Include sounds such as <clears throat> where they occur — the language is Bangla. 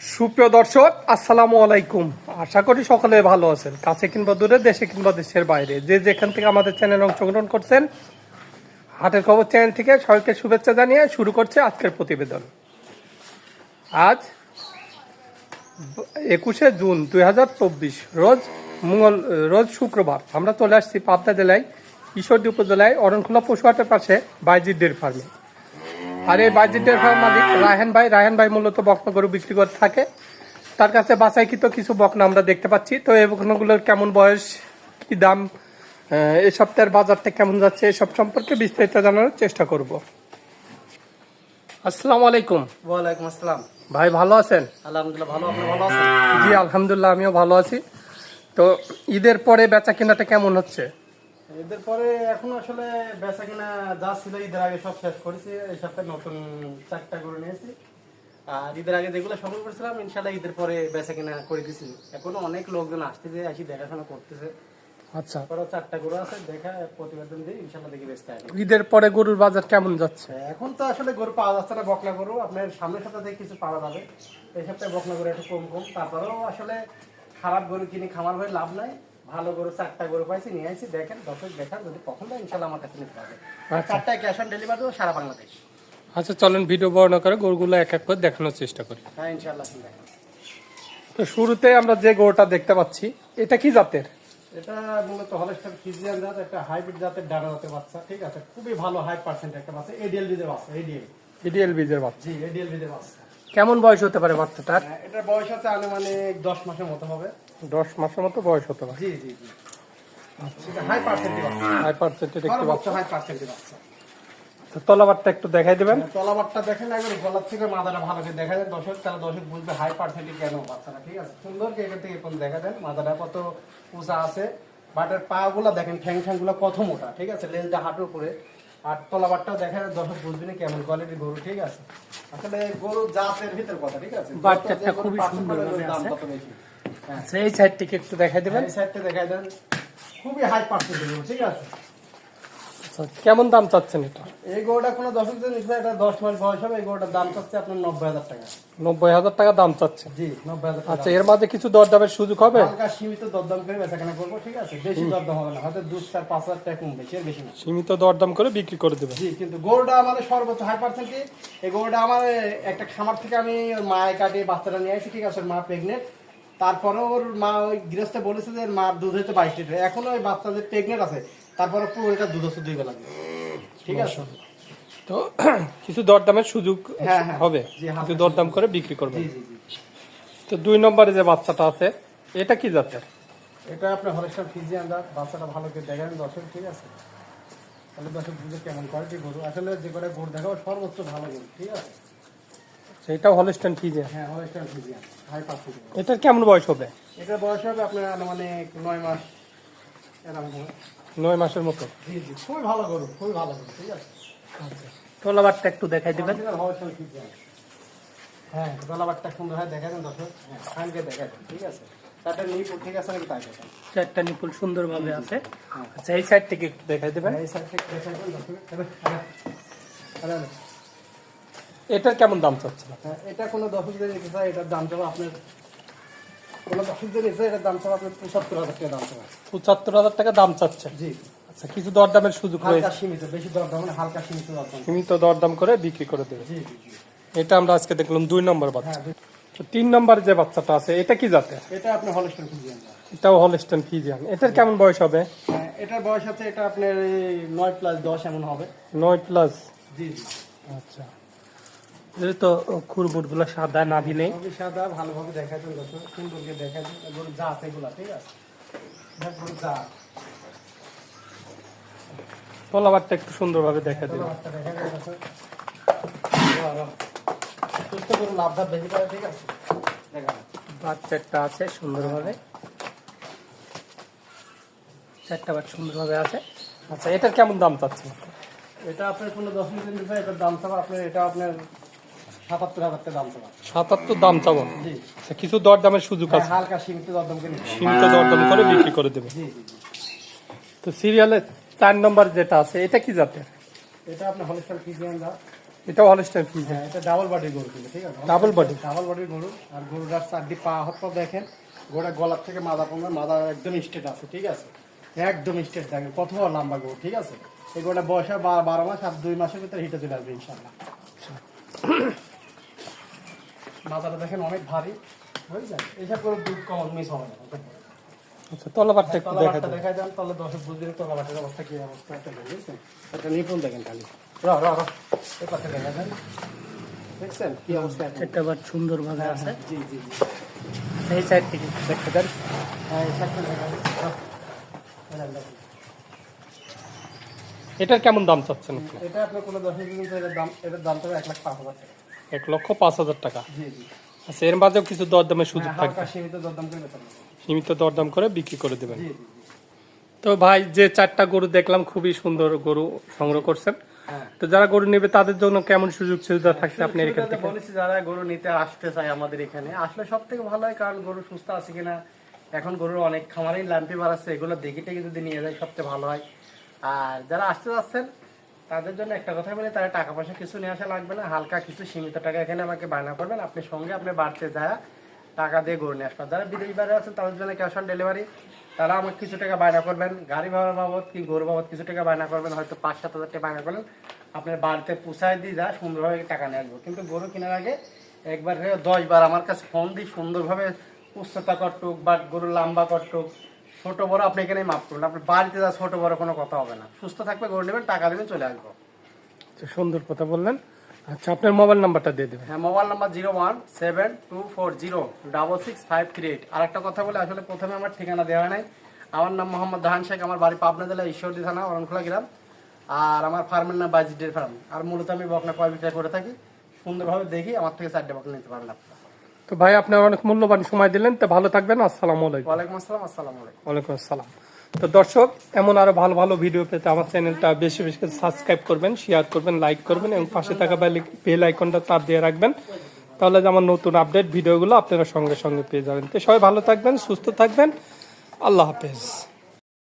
সুপ্রিয় দর্শক, আসসালামু আলাইকুম। আশা করি সকলে ভালো আছেন। কাছে কিংবা দূরে, দেশে কিংবা দেশের বাইরে। যে যেখান থেকে আমাদের চ্যানেল অংশগ্রহণ করছেন, হাটের খবর চ্যানেল থেকে সবাইকে শুভেচ্ছা জানিয়ে শুরু করছে আজকের প্রতিবেদন। আজ একুশে জুন দু হাজার চব্বিশ, রোজ মঙ্গল, রোজ শুক্রবার। আমরা চলে আসছি পাবনা জেলায়, ঈশ্বরদী উপজেলায়, অরণখোলা পশুহাটের পাশে, বাইজির ডের ফার্মে। আর এই ফার্ম মালিক রায়হান ভাই রায়হান ভাই মূলত বকনা গরু বিক্রি করে থাকে। তার কাছে বাছাইকৃত কিছু বকনা আমরা দেখতে পাচ্ছি। তো এই বকনাগুলোর কেমন বয়স কি দাম এই সপ্তাহের বাজারটা কেমন যাচ্ছে এসব সম্পর্কে বিস্তারিত জানানোর চেষ্টা করব। আসসালামু আলাইকুম। ওয়ালাইকুম আসসালাম। ভাই ভালো আছেন? আলহামদুলিল্লাহ ভালো। আপনি ভালো আছেন? জি আলহামদুলিল্লাহ আমিও ভালো আছি। তো ঈদের পরে বেচা কেনাটা কেমন হচ্ছে? এদের পরে এখন আসলে বেচা কিনা যা ছিল ঈদের আগে সব শেষ করেছি এই সপ্তাহে নতুন চারটা করে নিয়েছি। আর ঈদের আগে যেগুলো সংগ্রহ করেছিলাম ইনশাল্লাহ ঈদের পরে বেচা কিনা করে দিছি। এখনও অনেক লোকজন আসতেছে আসি দেখাশোনা করতেছে। আচ্ছা। পরে চারটা গরু আছে দেখা প্রতিবেদন দিয়ে ইনশাল্লাহ দেখি বেচতে হবে ঈদের পরে গরুর বাজার কেমন যাচ্ছে? এখন তো আসলে গরু পাওয়া যাচ্ছে না বকনা গরু। আপনার সামনের সপ্তাহে কিছু পাওয়া যাবে। এই সপ্তাহে বকনা গরু একটু কম কম। তারপরেও আসলে খারাপ গরু কিনে খামার হয়ে লাভ নাই। ভালো গরু চারটা গরু পাইছি নিয়ে আসছি দেখেন দর্শক দেখার যদি হয় ইনশাল্লাহ আমার কাছে নিতে পারবে। আচ্ছা। চারটায় ক্যাশ অন ডেলিভারি দেবো সারা বাংলাদেশ। আচ্ছা চলেন ভিডিও বর্ণনা করে গরুগুলো এক এক করে দেখানোর চেষ্টা করি। হ্যাঁ ইনশাল্লাহ তো শুরুতে আমরা যে গরুটা দেখতে পাচ্ছি এটা কি জাতের? এটা মূলত হলস্টার ফিজিয়ান জাত একটা হাইব্রিড জাতের ডানা জাতের বাচ্চা ঠিক আছে? খুবই ভালো হাই পার্সেন্ট একটা বাচ্চা এডিএল বিদের বাচ্চা এডিএল ইডিএল বীজের বাচ্চা। জি এডিএল বিদের বাচ্চা। কেমন বয়স হতে পারে বাচ্চাটার? হ্যাঁ, এটার বয়স আছে আনুমানিক দশ মাসের মতো হবে। দশ মাসের মতো বয়স হতে পারে। জি জি জি। হাই পার্সেন্টের হাই পার্সেন্টের একটি বাচ্চা। হাই পার্সেন্টের বাচ্চা। তলাবারটা একটু দেখাই দেবেন। তলাবারটা দেখেন একবার গলার থেকে মাথাটা ভালো করে দেখা যায় দর্শক তারা দর্শক বুঝবে হাই পার্সেন্টেজ কেন বাচ্চারা ঠিক আছে? সুন্দর করে এখান থেকে এখন দেখা দেন মাথাটা কত উঁচা আছে। বাটের পা গুলা দেখেন ঠ্যাং কত মোটা ঠিক আছে? লেজটা হাঁটুর উপরে। আর তলাবারটাও দেখা যায় দর্শক বুঝবে না কেমন কোয়ালিটির গরু ঠিক আছে? আসলে গরু জাতের ভিতর কথা ঠিক আছে? বাচ্চাটা যত যে গরু খুবই সুন্দর দাম আছে। বেশি? হ্যাঁ আচ্ছা এই সাইডটিকে একটু দেখাই দেবেন। এই সাইডটা দেখা দেন। খুবই হাই পার্সেন্টেজ ঠিক আছে? আচ্ছা, কেমন দাম চাচ্ছেন এটা? এই গরুটা কোনো দর্শক জন নিচ্ছে এটা দশ মাস বয়স হবে এই গরুটার দাম চাচ্ছে আপনার নব্বই হাজার টাকা। নব্বই হাজার টাকা দাম চাচ্ছেন জি নব্বই হাজার আচ্ছা এর মাঝে কিছু দরদামের সুযোগ হবে? হালকা সীমিত দরদাম করে বেচাকেনা করব ঠিক আছে? বেশি দরদাম হবে না হয়তো দু চার পাঁচ হাজার টাকা কমবে সে বেশি না। সীমিত দরদাম করে বিক্রি করে দেবে। জি কিন্তু গরুটা আমাদের সর্বোচ্চ হাই পার্সেন্টেজ এই গরুটা আমার একটা খামার থেকে আমি ওর মায়ে কাটিয়ে বাচ্চাটা নিয়ে আসি ঠিক আছে? মা প্রেগনেন্ট তারপরে ওর মা ওই গৃহস্থ বলেছে যে মার দুধ হইতে বাইশ লিটার। এখনও ওই বাচ্চা যে প্রেগনেন্ট আছে। তারপরে পুরো এটা দুধ হচ্ছে দুই বেলা ঠিক আছে? তো <clears throat> কিছু দরদামের সুযোগ হ্যাঁ, হ্যাঁ। হবে? কিছু দরদাম করে বিক্রি জি তো দুই নম্বরে যে বাচ্চাটা আছে এটা কি জাতের? এটা আপনার হলস্টার ফিজিয়ান দাঁত বাচ্চাটা ভালো করে দেখেন দর্শক ঠিক আছে? তাহলে দর্শক বুঝে কেমন কোয়ালিটি গরু? আসলে যে করে গরু দেখাবো সর্বোচ্চ ভালো গরু ঠিক আছে? সেটাও হলস্টান ফিজে হ্যাঁ হলস্টার ফিজিয়ান হাই পার্সেন্ট এটার কেমন বয়স হবে? এটার বয়স হবে আপনার আনুমানিক নয় মাস এরকম। নয় মাসের মতো। জি জি খুবই ভালো গরু খুবই ভালো গরু ঠিক আছে? তোলাবারটা একটু দেখাই দিবেন। হলস্টার ফিজিয়ান হ্যাঁ গলাবারটা সুন্দর হয় দেখা দেন দর্শক। হ্যাঁ কানকে দেখা দেন ঠিক আছে? ঠিক আছে নাকি তাই দেখেন চারটা নিপুল সুন্দরভাবে আছে। আচ্ছা এই সাইড থেকে একটু দেখাই দেবেন। এই সাইড থেকে দেখা দেন দর্শক। আরে, আরে, আরে। এটার কেমন দাম চাচ্ছে হ্যাঁ, এটা কোনো দর্শক যদি নিতে চায় এটার দাম চাবো আপনার কোনো দর্শক যদি নিতে এটার দাম চাবো আপনার পঁচাত্তর হাজার টাকা দাম চাবো। পঁচাত্তর হাজার টাকা দাম চাচ্ছে জি। আচ্ছা কিছু দরদামের সুযোগ রয়েছে? সীমিত বেশি দর দাম না হালকা সীমিত দর দাম সীমিত দরদাম করে বিক্রি করে দেবে। জি এটা আমরা আজকে দেখলাম দুই নম্বর বাচ্চা। হ্যাঁ তো তিন নম্বর যে বাচ্চাটা আছে এটা কি জাতের? এটা আপনি হলস্টন ফিজিয়ান। এটাও হলস্টান ফিজিয়ান। এটার কেমন বয়স হবে? হ্যাঁ এটার বয়স আছে এটা আপনার নয় প্লাস দশ এমন হবে। নয় প্লাস জি জি। আচ্ছা। এই তো খুরবুটগুলো সাদা নাভি নেই। সাদা ভালোভাবে দেখাচ্ছেন দর্শক। সুন্দর করে দেখাচ্ছেন গরু জাত এগুলা ঠিক আছে? গরু জাত। তলাবারটা একটু সুন্দরভাবে দেখা বাহ। সুস্থ গরু লাভ বেশি করে ঠিক আছে। বাচ্চাটা আছে সুন্দরভাবে। চারটা বাচ্চা সুন্দরভাবে আছে। আচ্ছা এটার কেমন দাম চাচ্ছে এটা আপনার কোনো দশ মিনিট এটার দাম চাবো আপনার এটা আপনার সাতাত্তর হাজার টাকা দাম সাতাত্তর দাম আচ্ছা কিছু দরদামের সুযোগ হ্যাঁ, আছে? হালকা সীমিত দরদাম করে নিতে সীমিত দরদাম করে বিক্রি করে দেবে। তো সিরিয়ালে চার নম্বর যেটা আছে এটা কি জাতের? এটা আপনার হলস্টার ফিজিয়ান হ্যাঁ এটা ডাবল বডির গরু কিন্তু ঠিক আছে? Double body? ডাবল বডির গরু আর গরুটার চারটি পা হাত দেখেন গোটা গলার থেকে মাথা পর্যন্ত মাথা একদম স্ট্রেট আছে ঠিক আছে? একদম স্ট্রেট দেখেন কত বড় লম্বা গরু ঠিক আছে? এই গোটা বয়সে বারো মাস আর দুই মাসের ভিতরে হিটে চলে আসবে ইনশাল্লাহ মাথাটা দেখেন অনেক ভারী। বুঝছেন এইসব করে দুধ কম মিস হবে না আচ্ছা তলাবারটা একটু দেখা তলাবারটা দেন। দেখাই দেন তাহলে দর্শক বুঝবে তলাবারটার অবস্থা কি অবস্থা একটা বুঝছেন একটা নিপুণ দেখেন খালি। র র র। এই পাশে দেখা দেন দেখছেন কি অবস্থা এখন? এটা আবার সুন্দর ভাবে আছে। জি জি জি। এই সাইড থেকে। দেখতে দেন। হ্যাঁ এই। এটার কেমন দাম চাচ্ছেন এটা আপনার কোনো কিন্তু এটার দাম এটার দামটা এক লাখ পাঁচ হাজার টাকা। এক লক্ষ পাঁচ হাজার টাকা। আচ্ছা এর মাঝেও কিছু দরদামের সুযোগ হ্যাঁ, থাকবে। সীমিত দরদাম করে বিক্রি করে দেবেন। তো ভাই যে চারটা গরু দেখলাম খুবই সুন্দর গরু সংগ্রহ করছেন। হ্যাঁ। তো যারা গরু নেবে তাদের জন্য কেমন সুযোগ সুবিধা থাকছে আপনি এখান থেকে? বলেছি যারা গরু নিতে আসতে চায় আমাদের এখানে আসলে সব থেকে ভালো হয় কারণ গরু সুস্থ আছে কিনা। এখন গরুর অনেক খামারেই ল্যাম্পি বাড়াচ্ছে এগুলো দেখে টেকে যদি নিয়ে যায় সবচেয়ে ভালো হয়। আর যারা আসতে যাচ্ছেন তাদের জন্য একটা কথা বলে, তারা টাকা পয়সা কিছু নিয়ে আসা লাগবে না। হালকা কিছু সীমিত টাকা এখানে আমাকে বায়না করবেন। আপনি সঙ্গে আপনি বাড়তে যায় টাকা দিয়ে গরু নিয়ে আসবেন। যারা বিদেশ বাইরে আছেন, তাদের জন্য ক্যাশ অন ডেলিভারি। তারা আমাকে কিছু টাকা বায়না করবেন। গাড়ি ভাড়া বাবদ কি গরু বাবদ কিছু টাকা বায়না করবেন, হয়তো পাঁচ সাত হাজার টাকা বায়না করলেন। আপনার বাড়িতে পুষায় দিয়ে যা, সুন্দরভাবে টাকা নিয়ে আসব। কিন্তু গরু কেনার আগে একবার হয়ে দশ বার আমার কাছে ফোন দিয়ে সুন্দরভাবে উচ্চতা কটুক বা গরু লম্বা কটুক ছোট বড় আপনি এখানে মাপ করুন। আপনার বাড়িতে যা ছোট বড় কোনো কথা হবে না। সুস্থ থাকবে গরু নেবেন টাকা দেবেন চলে আসব। আচ্ছা, সুন্দর কথা বললেন। আচ্ছা আপনার মোবাইল নাম্বারটা দিয়ে দেবেন। হ্যাঁ mobile number zero one seven two four zero double six five three eight আর একটা কথা বলে আসলে প্রথমে আমার ঠিকানা দেওয়া নাই। আমার নাম মোহাম্মদ দাহান শেখ আমার বাড়ি পাবনা জেলা ঈশ্বরদী থানা অরণখোলা গ্রাম। আর আমার ফার্মের নাম বাজিডের ফার্ম আর মূলত আমি বকনা কয় বিক্রয় করে থাকি। সুন্দরভাবে দেখি আমার থেকে চারটে বকনা নিতে পারবেন আপনারা। তো ভাই আপনার অনেক মূল্যবান সময় দিলেন তো ভালো থাকবেন আসসালামু আলাইকুম। ওয়ালাইকুম আসসালাম আসসালামু আলাইকুম। ওয়ালাইকুম আসসালাম। তো দর্শক এমন আরও ভালো ভালো ভিডিও পেতে আমার চ্যানেলটা বেশি বেশি করে সাবস্ক্রাইব করবেন শেয়ার করবেন লাইক করবেন এবং পাশে থাকা বেল আইকনটা চাপ দিয়ে রাখবেন তাহলে আমার নতুন আপডেট ভিডিওগুলো আপনারা সঙ্গে সঙ্গে পেয়ে যাবেন। তো সবাই ভালো থাকবেন সুস্থ থাকবেন। আল্লাহ হাফেজ।